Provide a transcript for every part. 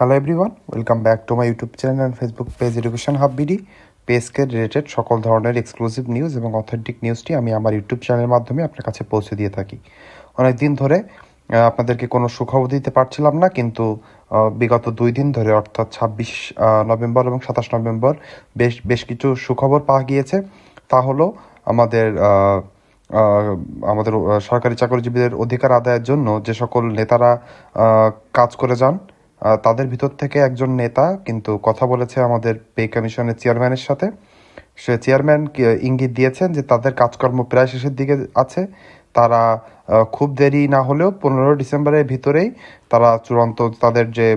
Hello everyone welcome back to my YouTube channel and Facebook page education hub BD পেজকে related সকল ধরনের exclusive news এবং authentic নিউজটি আমি আমার ইউটিউব চ্যানেলের মাধ্যমে আপনার কাছে পৌঁছে দিয়ে থাকি। অনেক দিন ধরে আপনাদেরকে কোনো সুখবর দিতে পারছিলাম না, কিন্তু বিগত দুই দিন ধরে, অর্থাৎ ছাব্বিশ নভেম্বর এবং সাতাশ নভেম্বর বেশ বেশ কিছু সুখবর পাওয়া গিয়েছে। তা হলো, আমাদের আমাদের সরকারি চাকরিজীবীদের অধিকার আদায়ের জন্য যে সকল নেতারা কাজ করে যান তাদের ভিতর থেকে একজন নেতা কিন্তু কথা বলেছে আমাদের পে কমিশনের চেয়ারম্যানের সাথে। সে চেয়ারম্যান ইঙ্গিত দিয়েছেন যে তাদের কাজকর্ম প্রায় শেষের দিকে আছে। তারা খুব দেরি না হলেও পনেরো ডিসেম্বরের ভিতরেই তারা চূড়ান্ত তাদের যে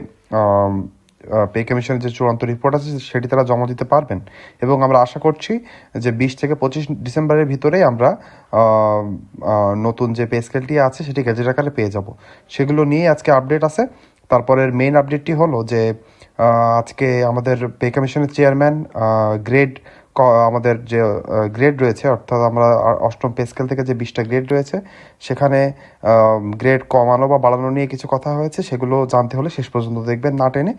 পে কমিশনের যে চূড়ান্ত রিপোর্ট আছে সেটি তারা জমা দিতে পারবেন। এবং আমরা আশা করছি যে বিশ থেকে পঁচিশ ডিসেম্বরের ভিতরেই আমরা নতুন যে পে স্কেলটি আছে সেটি গেজেট আকারে পেয়ে যাব। সেগুলো নিয়ে আজকে আপডেট আছে। তারপরের মেইন আপডেটটি হলো যে আজকে আমাদের পে কমিশনের চেয়ারম্যান গ্রেড আমাদের যে গ্রেড রয়েছে, অর্থাৎ আমরা অষ্টম পে স্কেল থেকে যে বিশটা গ্রেড রয়েছে, সেখানে গ্রেড কমানো বা বাড়ানো নিয়ে কিছু কথা হয়েছে, সেগুলো জানতে হলে শেষ পর্যন্ত দেখবেন না টেনে।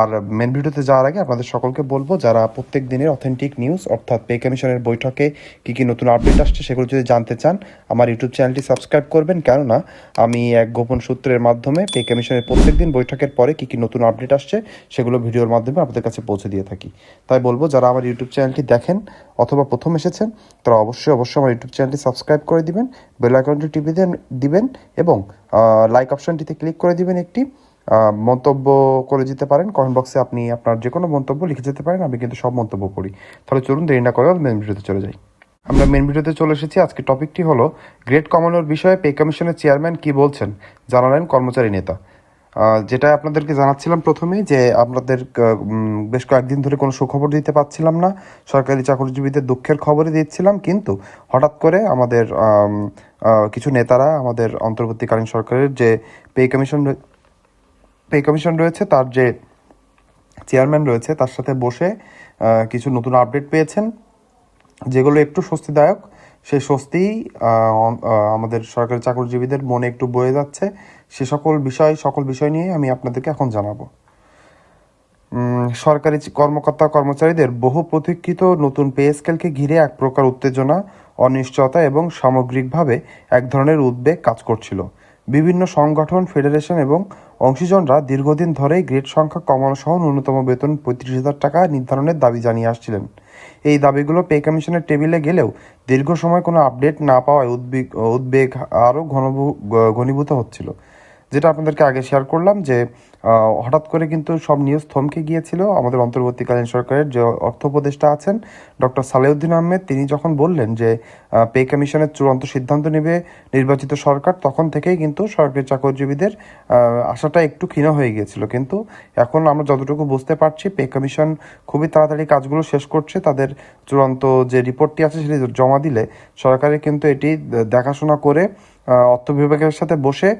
আর মেন ভিডিওতে যাওয়ার আগে আপনাদের সকলকে বলব, যারা প্রত্যেক দিনের অথেন্টিক নিউজ অর্থাৎ পে কমিশনের বৈঠকে কী কী নতুন আপডেট আসছে সেগুলো যদি জানতে চান, আমার ইউটিউব চ্যানেলটি সাবস্ক্রাইব করবেন। কেননা, আমি এক গোপন সূত্রের মাধ্যমে পে কমিশনের প্রত্যেক দিন বৈঠকের পরে কী কী নতুন আপডেট আসছে সেগুলো ভিডিওর মাধ্যমে আপনাদের কাছে পৌঁছে দিয়ে থাকি। তাই বলব, যারা আমার ইউটিউব চ্যানেলটি দেখেন অথবা প্রথম এসেছেন, তারা অবশ্যই অবশ্যই আমার ইউটিউব চ্যানেলটি সাবস্ক্রাইব করে দিবেন বেল আইকনটি টিপে দিবেন এবং লাইক অপশনটিতে ক্লিক করে দিবেন একটি। মন্তব্য করে যেতে পারেন। কমেন্ট বক্সে আপনি আপনার যে কোনো মন্তব্য লিখে যেতে পারেন, আমি কিন্তু সব মন্তব্য করি তাহলে চলুন, দেরি না করে মেন ভিডিওতে চলে যাই। আমরা মেন ভিডিওতে চলে এসেছি। আজকে টপিকটি হলো গ্রেড কমানোর বিষয়ে পে কমিশনের চেয়ারম্যান কি বলছেন, জানালেন কর্মচারী নেতা। যেটা আপনাদেরকে জানাচ্ছিলাম প্রথমেই যে আপনাদের বেশ কয়েকদিন ধরে কোনো সুখবর দিতে পারছিলাম না। সরকারি চাকরিজীবীদের দুঃখের খবরই দিচ্ছিলাম, কিন্তু হঠাৎ করে আমাদের কিছু নেতারা আমাদের অন্তর্বর্তীকালীন সরকারের যে পে কমিশন পে কমিশন রয়েছে, তার যে চেয়ারম্যান রয়েছে, তার সাথে বসে কিছু নতুন আপডেট পেয়েছেন, যেগুলো একটু স্বস্তিদায়ক। সেই স্বস্তি আমাদের সরকারি চাকরিজীবীদের মনে একটু বয়ে যাচ্ছে। সে সকল বিষয় সকল বিষয় নিয়ে আমি আপনাদেরকে এখন জানাব। সরকারি কর্মকর্তা, কর্মচারীদের বহু প্রতীক্ষিত নতুন পে স্কেলকে ঘিরে এক প্রকার উত্তেজনা, অনিশ্চয়তা এবং সামগ্রিকভাবে এক ধরনের উদ্বেগ কাজ করছিল। বিভিন্ন সংগঠন ফেডারেশন এবং অংশীজনরা দীর্ঘদিন ধরেই গ্রেড সংখ্যা কমানো সহ ন্যূনতম বেতন পঁয়ত্রিশ হাজার টাকা নির্ধারণের দাবি জানিয়ে আসছিলেন। এই দাবিগুলো পে কমিশনের টেবিলে গেলেও দীর্ঘ সময় কোনো আপডেট না পাওয়ায় উদ্বেগ উদ্বেগ আরও ঘন ঘনীভূত হচ্ছিল। যেটা আপনাদেরকে আগে শেয়ার করলাম যে হঠাৎ করে কিন্তু সব নিউজ থমকে গিয়েছিল। আমাদের অন্তর্বর্তীকালীন সরকারের যে অর্থ উপদেষ্টা আছেন, ডক্টর সালেউদ্দিন আহমেদ, তিনি যখন বললেন যে পে কমিশনের চূড়ান্ত সিদ্ধান্ত নেবে নির্বাচিত সরকার, তখন থেকেই কিন্তু সরকারি চাকরিজীবীদের আশাটা একটু ক্ষীণ হয়ে গিয়েছিল। কিন্তু এখন আমরা যতটুকু বুঝতে পারছি, পে কমিশন খুবই তাড়াতাড়ি কাজগুলো শেষ করছে। তাদের চূড়ান্ত যে রিপোর্টটি আছে, সেটি জমা দিলে সরকারের কিন্তু এটি দেখাশোনা করে অর্থ বিভাগের সাথে বসে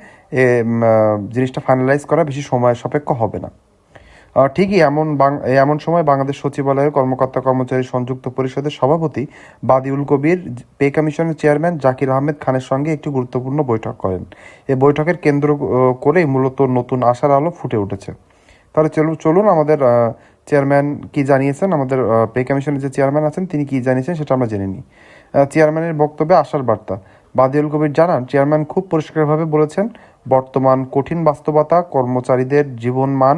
জিনিসটা ফাইনালাইজ করা বেশি সময় সাপেক্ষ হবে না। ঠিকই এমন এমন সময় বাংলাদেশ সচিবালয়ের কর্মকর্তা কর্মচারী সংযুক্ত পরিষদের সভাপতি Badiul Kabir, pay commission chairman Zakir Ahmed খানের সঙ্গে একটি গুরুত্বপূর্ণ বৈঠক করেন। এই বৈঠকের কেন্দ্র করেই মূলত নতুন আশার আলো ফুটে উঠেছে। তাহলে চলুন চলুন আমাদের চেয়ারম্যান কি জানিয়েছেন? আমাদের পে কমিশনের যে চেয়ারম্যান আছেন, তিনি কি জানিয়েছেন সেটা আমরা জেনে নিই। চেয়ারম্যানের বক্তব্যে আশার বার্তা। বাদিউল কবির জানান, চেয়ারম্যান খুব পরিষ্কারভাবে বলেছেন, বর্তমান কঠিন বাস্তবতা কর্মচারীদের জীবনমান,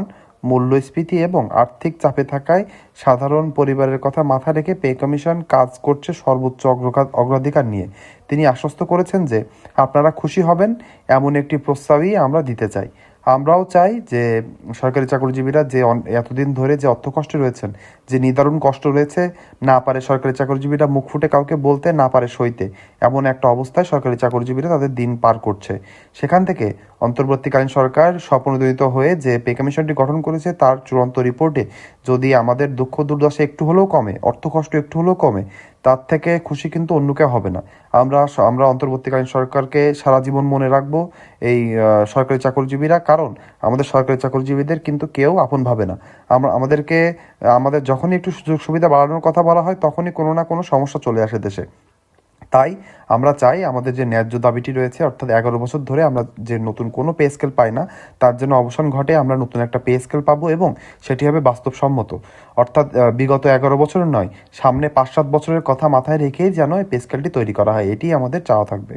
মূল্যস্ফীতি এবং আর্থিক চাপে থাকায় সাধারণ পরিবারের কথা মাথা রেখে পে কমিশন কাজ করছে সর্বোচ্চ অগ্রাধিকার নিয়ে। তিনি আশ্বস্ত করেছেন যে, আপনারা খুশি হবেন, এমন একটি প্রস্তাবই আমরা দিতে চাই। আমরাও চাই যে সরকারি চাকরিজীবীরা যে এতদিন ধরে যে অর্থ কষ্টে রয়েছেন, যে নিদারুণ কষ্ট রয়েছে, না পারে সরকারি চাকরিজীবীরা মুখ ফুটে কাউকে বলতে, না পারে সইতে, এমন একটা অবস্থায় সরকারি চাকরিজীবীরা তাদের দিন পার করছে। সেখান থেকে অন্তর্বর্তীকালীন সরকার স্বপ্নদলিত হয়ে যে পে কমিশনটি গঠন করেছে, তার চূড়ান্ত রিপোর্টে যদি আমাদের দুঃখ দুর্দশা একটু হলেও কমে অর্থ কষ্ট একটু হলেও কমে, তার থেকে খুশি কিন্তু অন্য কেউ হবে না। আমরা আমরা অন্তর্বর্তীকালীন সরকারকে সারা জীবন মনে রাখব এই সরকারি চাকরিজীবীরা, কারণ আমাদের সরকারি চাকরিজীবীদের কিন্তু কেউ আপন ভাবে না। আমরা, আমাদেরকে, আমাদের যখনই একটু সুযোগ সুবিধা বাড়ানোর কথা বলা হয়, তখনই কোনো না কোনো সমস্যা চলে আসে দেশে। তাই আমরা চাই আমাদের যে ন্যায্য দাবিটি রয়েছে, অর্থাৎ এগারো বছর ধরে আমরা যে নতুন কোনো পে স্কেল পাই না, তার জন্য অবসান ঘটে আমরা নতুন একটা পে স্কেল পাবো এবং সেটি হবে বাস্তবসম্মত। অর্থাৎ বিগত এগারো বছরের নয়, সামনে পাঁচ সাত বছরের কথা মাথায় রেখেই যেন এই পে স্কেলটি তৈরি করা হয়, এটি আমাদের চাওয়া থাকবে।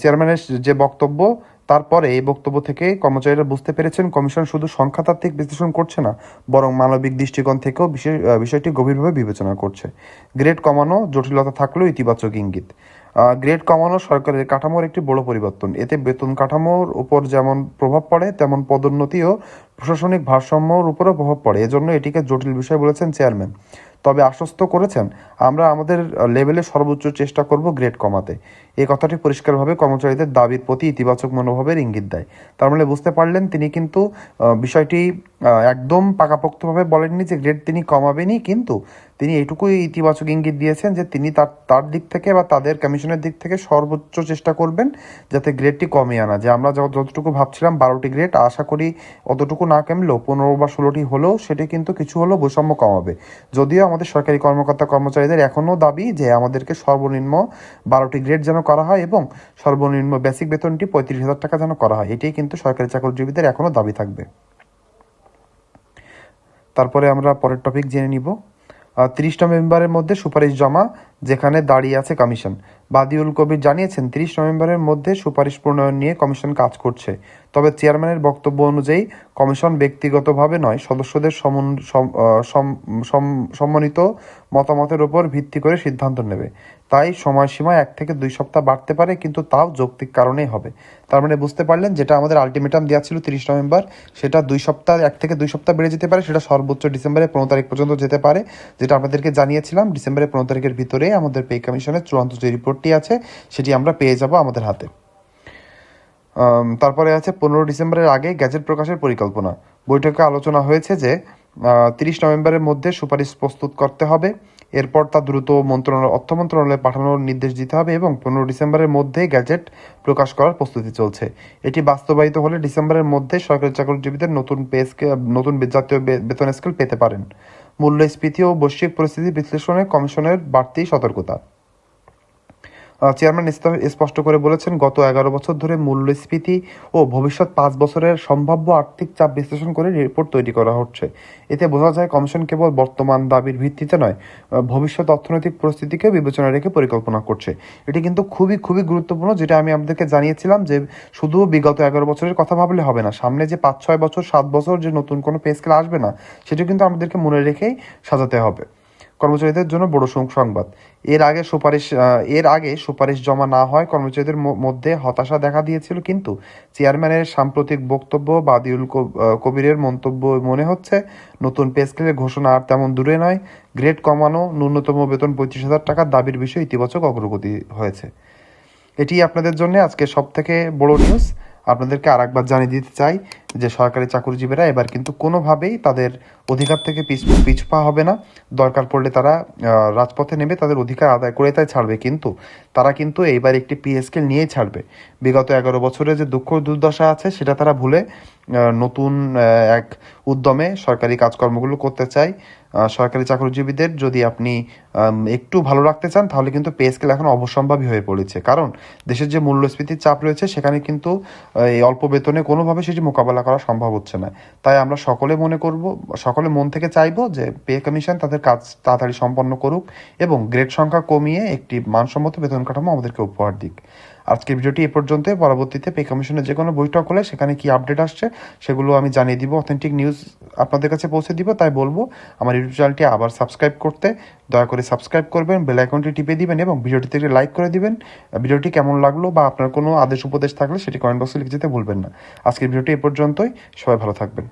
চেয়ারম্যানের যে বক্তব্য তারপরে এই বক্তব্য থেকে কর্মচারীরা বুঝতে পেরেছেন, কমিশন শুধু সংখ্যাতাত্ত্বিক বিশ্লেষণ করছে না, বরং মানবিক দৃষ্টিকোণ থেকেও বিষয়টি গভীরভাবে বিবেচনা করছে। গ্রেড কমানো, জটিলতা থাকলেও ইতিবাচক ইঙ্গিত। গ্রেড কমানো সরকারের কাঠামোর একটি বড় পরিবর্তন। এতে বেতন কাঠামোর উপর যেমন প্রভাব পড়ে, তেমন পদোন্নতি ও প্রশাসনিক ভারসাম্যর উপরও প্রভাব পড়ে। এজন্য এটিকে জটিল বিষয় বলেছেন চেয়ারম্যান। তবে আশ্বস্ত করেছেন, আমরা আমাদের লেভেলে সর্বোচ্চ চেষ্টা করব গ্রেড কমাতে। এই কথাটি পরিষ্কারভাবে কর্মচারীদের দাবির প্রতি ইতিবাচক মনোভাবের ইঙ্গিত দেয়। তার মানে বুঝতে পারলেন, তিনি কিন্তু বিষয়টি একদম পাকাপোক্তভাবে বলেননি যে গ্রেড তিনি কমাবেনই, কিন্তু তিনি এটুকুই ইতিবাচক ইঙ্গিত দিয়েছেন যে তিনি তার তার দিক থেকে বা তাদের কমিশনের দিক থেকে সর্বোচ্চ চেষ্টা করবেন যাতে গ্রেডটি কমে আনা। যে আমরা যতটুকু ভাবছিলাম বারোটি গ্রেড আশা করি অতটুকু না কমলেও পনেরো বা ষোলোটি হলেও সেটি কিন্তু কিছু হলেও বৈষম্য কমাবে। যদিও আমাদের সরকারি কর্মকর্তা কর্মচারীদের এখনও দাবি যে আমাদেরকে সর্বনিম্ন বারোটি গ্রেড যেন করা হয় এবং সর্বনিম্ন বেসিক বেতনটি পঁয়ত্রিশ হাজার টাকা যেন করা হয়। এটাই কিন্তু সরকারি চাকরিজীবীদের এখনও দাবি থাকবে। তারপরে আমরা পরের টপিক জেনে নিব। তিরিশ নভেম্বরের মধ্যে সুপারিশ জমা যেখানে দাঁড়িয়ে আছে কমিশন। বাদিউল কবির জানিয়েছেন, তিরিশ নভেম্বরের মধ্যে সুপারিশ প্রণয়ন নিয়ে কমিশন কাজ করছে। তবে চেয়ারম্যানের বক্তব্য অনুযায়ী, কমিশন ব্যক্তিগতভাবে নয়, সদস্যদের সম্মানিত মতামতের ওপর ভিত্তি করে সিদ্ধান্ত নেবে। তাই সময়সীমা এক থেকে দুই সপ্তাহ বাড়তে পারে, কিন্তু তাও যৌক্তিক কারণেই হবে। তার মানে বুঝতে পারলেন, যেটা আমাদের আলটিমেটাম দেওয়া ছিল তিরিশ নভেম্বর, সেটা দুই সপ্তাহ, এক থেকে দুই সপ্তাহ বেড়ে যেতে পারে, সেটা সর্বোচ্চ ডিসেম্বরের পনেরো তারিখ পর্যন্ত যেতে পারে, যেটা আপনাদেরকে জানিয়েছিলাম, ডিসেম্বরের পনেরো তারিখের ভিতরে আমাদের পে কমিশনের চূড়ান্ত যে রিপোর্টটি আছে, সেটি আমরা পেয়ে যাব আমাদের হাতে। তারপরে আছে, পনেরো ডিসেম্বরের আগে গ্যাজেট প্রকাশের পরিকল্পনা। বৈঠকে আলোচনা হয়েছে যে তিরিশ নভেম্বরের মধ্যে সুপারিশ প্রস্তুত করতে হবে। এরপর তা দ্রুত মন্ত্রণালয় অর্থ মন্ত্রণালয়ে পাঠানোর নির্দেশ দিতে হবে এবং পনেরো ডিসেম্বরের মধ্যেই গ্যাজেট প্রকাশ করার প্রস্তুতি চলছে। এটি বাস্তবায়িত হলে ডিসেম্বরের মধ্যে সরকারি চাকরিজীবীদের নতুন পে নতুন জাতীয় বেতন স্কেল পেতে পারেন। মূল্যস্ফীতি ও বৈশ্বিক পরিস্থিতি বিশ্লেষণে কমিশনের বাড়তি সতর্কতা। চেয়ারম্যান স্পষ্ট করে বলেছেন, গত এগারো বছর ধরে মূল্যস্ফীতি ও ভবিষ্যৎ পাঁচ বছরের সম্ভাব্য আর্থিক চাপ বিশ্লেষণ করে রিপোর্ট তৈরি করা হচ্ছে। এতে বোঝা যায়, কমিশন কেবল বর্তমান দাবির ভিত্তিতে নয় ভবিষ্যৎ অর্থনৈতিক পরিস্থিতিকে বিবেচনা রেখে পরিকল্পনা করছে। এটি কিন্তু খুবই খুবই গুরুত্বপূর্ণ, যেটা আমি আপনাদেরকে জানিয়েছিলাম যে শুধু বিগত এগারো বছরের কথা ভাবলে হবে না, সামনে যে পাঁচ, ছয় বছর, সাত বছর যে নতুন কোনো পে স্কেল আসবে না, সেটা কিন্তু আমাদেরকে মনে রেখেই সাজাতে হবে। কর্মচারীদের জন্য বড় সংবাদ। এর আগে সুপারিশ এর আগে সুপারিশ জমা না হয় কর্মচারীদের মধ্যে হতাশা দেখা দিয়েছিল, কিন্তু চেয়ারম্যানের সাম্প্রতিক বক্তব্য বাদিউল কব- কবিরের মন্তব্য মনে হচ্ছে, নতুন পে স্কেলের ঘোষণা আর তেমন দূরে নয়, গ্রেড কমানো, ন্যূনতম বেতন পঁয়ত্রিশ হাজার টাকার দাবির বিষয়ে ইতিবাচক অগ্রগতি হয়েছে। এটি আপনাদের জন্য আজকে সব থেকে বড় নিউজ আপনাদেরকে আরেকবার জানিয়ে দিতে চাই যে সরকারি চাকরিজীবীরা এবার কিন্তু কোনোভাবেই তাদের অধিকার থেকে পিছ পিছপা হবে না। দরকার পড়লে তারা রাজপথে নেমে তাদের অধিকার আদায় করে তাই ছাড়বে। কিন্তু তারা কিন্তু এইবার একটি পিএসকেল নিয়েই ছাড়বে। বিগত এগারো বছরে যে দুঃখ দুর্দশা আছে, সেটা তারা ভুলে নতুন এক উদ্যমে সরকারি কাজকর্মগুলো করতে চায়। সরকারি চাকরিজীবীদের যদি আপনি একটু ভালো রাখতে চান, তাহলে কিন্তু পে স্কেল এখন অবশ্যম্ভাবী হয়ে পড়েছে। কারণ দেশের যে মূল্যস্ফীতির চাপ রয়েছে, সেখানে কিন্তু এই অল্প বেতনে কোনোভাবে সেটি মোকাবেলা করা সম্ভব হচ্ছে না। তাই আমরা সকলে মনে করব, সকলে মন থেকে চাইব যে পে কমিশন তাদের কাজ তাড়াতাড়ি সম্পন্ন করুক এবং গ্রেড সংখ্যা কমিয়ে একটি মানসম্মত বেতন কাঠামো আমাদেরকে উপহার দিক। আজকের ভিডিওটি এ পর্যন্ত। পরবর্তীতে পে কমিশনের যে কোনো বৈঠক হলে সেখানে কি আপডেট আসছে সেগুলো আমি জানিয়ে দিব। অথেন্টিক নিউজ আপনাদের কাছে পৌঁছে দিব, তাই বলব আমার ইউটিউব চ্যানেলটি আবার সাবস্ক্রাইব করতে। দয়া করে সাবস্ক্রাইব করবেন বেল আইকনটি টিপে দিবেন এবং ভিডিওটিতে একটি লাইক করে দিবেন। ভিডিওটি কেমন লাগল বা আপনার কোনো আদেশ উপদেশ থাকলে সেটি কমেন্ট বক্সে লিখে যেতে ভুলবেন না। আজকের ভিডিওটি এ পর্যন্তই, সবাই ভালো থাকবেন।